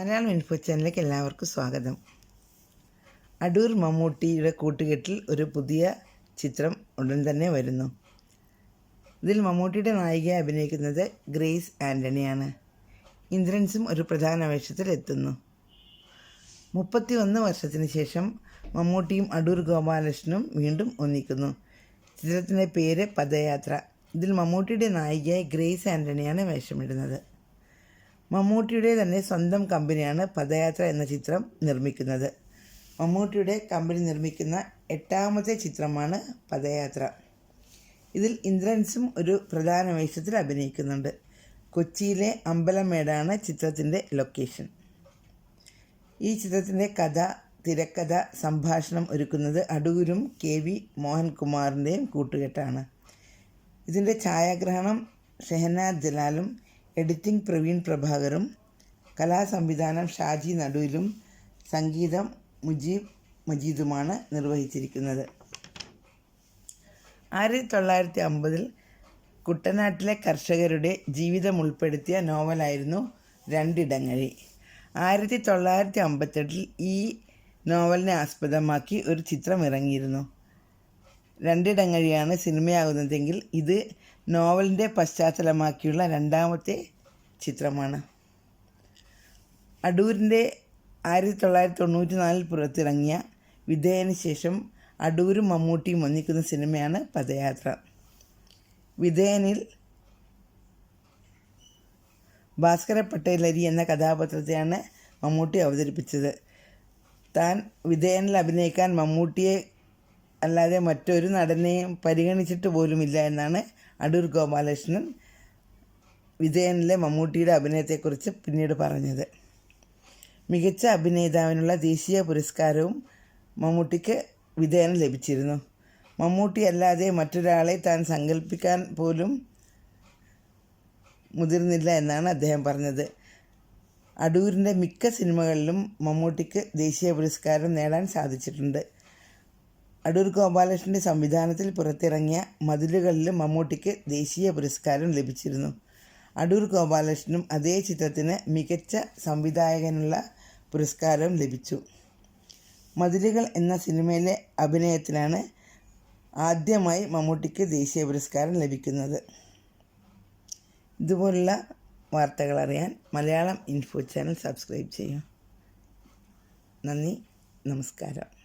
Malayalam info ചാനലിലേക്ക് എല്ലാവർക്കും സ്വാഗതം. അടൂർ മമ്മൂട്ടിയുടെ കൂട്ടുകെട്ടിൽ ഒരു പുതിയ ചിത്രം ഉടൻ തന്നെ വരുന്നു. ഇതിൽ മമ്മൂട്ടിയുടെ നായികയെ അഭിനയിക്കുന്നത് ഗ്രേസ് ആന്റണിയാണ് ഇന്ദ്രൻസും ഒരു പ്രധാന വേഷത്തിൽ എത്തുന്നു. മുപ്പത്തി ഒന്ന് വർഷത്തിന് ശേഷം മമ്മൂട്ടിയും അടൂർ ഗോപാലകൃഷ്ണനും വീണ്ടും ഒന്നിക്കുന്നു. ചിത്രത്തിന്റെ പേര് പദയാത്ര. ഇതിൽ മമ്മൂട്ടിയുടെ നായികയായി ഗ്രേസ് ആന്റണിയാണ് വേഷമിടുന്നത്. മമ്മൂട്ടിയുടെ തന്നെ സ്വന്തം കമ്പനിയാണ് പദയാത്ര എന്ന ചിത്രം നിർമ്മിക്കുന്നത്. മമ്മൂട്ടിയുടെ കമ്പനി നിർമ്മിക്കുന്ന എട്ടാമത്തെ ചിത്രമാണ് പദയാത്ര. ഇതിൽ ഇന്ദ്രൻസും ഒരു പ്രധാന വേഷത്തിൽ അഭിനയിക്കുന്നുണ്ട്. കൊച്ചിയിലെ അമ്പലമേടാണ് ചിത്രത്തിന്റെ ലൊക്കേഷൻ. ഈ ചിത്രത്തിന്റെ കഥ തിരക്കഥ സംഭാഷണം ഒരുക്കുന്നത് അടൂരും കെ വി മോഹൻകുമാറിന്റെയും കൂട്ടുകെട്ടാണ്. ഇതിന്റെ ഛായാഗ്രഹണം ഷെഹനാ ജലാലും എഡിറ്റിംഗ് പ്രവീൺ പ്രഭാകറും കലാസംവിധാനം ഷാജി നടുവിലും സംഗീതം മുജീബ് മജീദുമാണ് നിർവഹിച്ചിരിക്കുന്നത്. ആയിരത്തി തൊള്ളായിരത്തി അമ്പതിൽ കുട്ടനാട്ടിലെ കർഷകരുടെ ജീവിതം ഉൾപ്പെടുത്തിയ നോവലായിരുന്നു രണ്ടിടങ്ങഴി. ആയിരത്തി തൊള്ളായിരത്തി അമ്പത്തെട്ടിൽ ഈ നോവലിനെ ആസ്പദമാക്കി ഒരു ചിത്രം ഇറങ്ങിയിരുന്നു. രണ്ടിടങ്ങഴിയാണ് സിനിമയാകുന്നതെങ്കിൽ ഇത് നോവലിന്റെ പശ്ചാത്തലമാക്കിയുള്ള രണ്ടാമത്തെ ചിത്രമാണ്. അടൂരിന്റെ ആയിരത്തി തൊള്ളായിരത്തി തൊണ്ണൂറ്റി നാലിൽ പുറത്തിറങ്ങിയ വിധേയന് ശേഷം അടൂരും മമ്മൂട്ടിയും ഒന്നിക്കുന്ന സിനിമയാണ് പദയാത്ര. വിധേയനിൽ ഭാസ്കര പട്ടേലരി എന്ന കഥാപാത്രത്തെയാണ് മമ്മൂട്ടി അവതരിപ്പിച്ചത്. താൻ വിധേയനിൽ അഭിനയിക്കാൻ മമ്മൂട്ടിയെ അല്ലാതെ മറ്റൊരു നടനെയും പരിഗണിച്ചിട്ട് പോലുമില്ല എന്നാണ് അടൂർ ഗോപാലകൃഷ്ണൻ വിജയനിലെ മമ്മൂട്ടിയുടെ അഭിനയത്തെക്കുറിച്ച് പിന്നീട് പറഞ്ഞത്. മികച്ച അഭിനേതാവിനുള്ള ദേശീയ പുരസ്കാരവും മമ്മൂട്ടിക്ക് വിധേയനം ലഭിച്ചിരുന്നു. മമ്മൂട്ടി അല്ലാതെ മറ്റൊരാളെ താൻ സങ്കല്പിക്കാൻ പോലും മുതിർന്നില്ല എന്നാണ് അദ്ദേഹം പറഞ്ഞത്. അടൂരിന്റെ മിക്ക സിനിമകളിലും മമ്മൂട്ടിക്ക് ദേശീയ പുരസ്കാരം നേടാൻ സാധിച്ചിട്ടുണ്ട്. അടൂർ ഗോപാലകൃഷ്ണന്റെ സംവിധാനത്തിൽ പുറത്തിറങ്ങിയ മതിലുകളിലും മമ്മൂട്ടിക്ക് ദേശീയ പുരസ്കാരം ലഭിച്ചിരുന്നു. അടൂർ ഗോപാലകൃഷ്ണനും അതേ ചിത്രത്തിന് മികച്ച സംവിധായകനുള്ള പുരസ്കാരം ലഭിച്ചു. മതിലുകൾ എന്ന സിനിമയിലെ അഭിനയത്തിനാണ് ആദ്യമായി മമ്മൂട്ടിക്ക് ദേശീയ പുരസ്കാരം ലഭിക്കുന്നത്. ഇതുപോലുള്ള വാർത്തകൾ അറിയാൻ മലയാളം ഇൻഫോ ചാനൽ സബ്സ്ക്രൈബ് ചെയ്യൂ. നന്ദി നമസ്കാരം.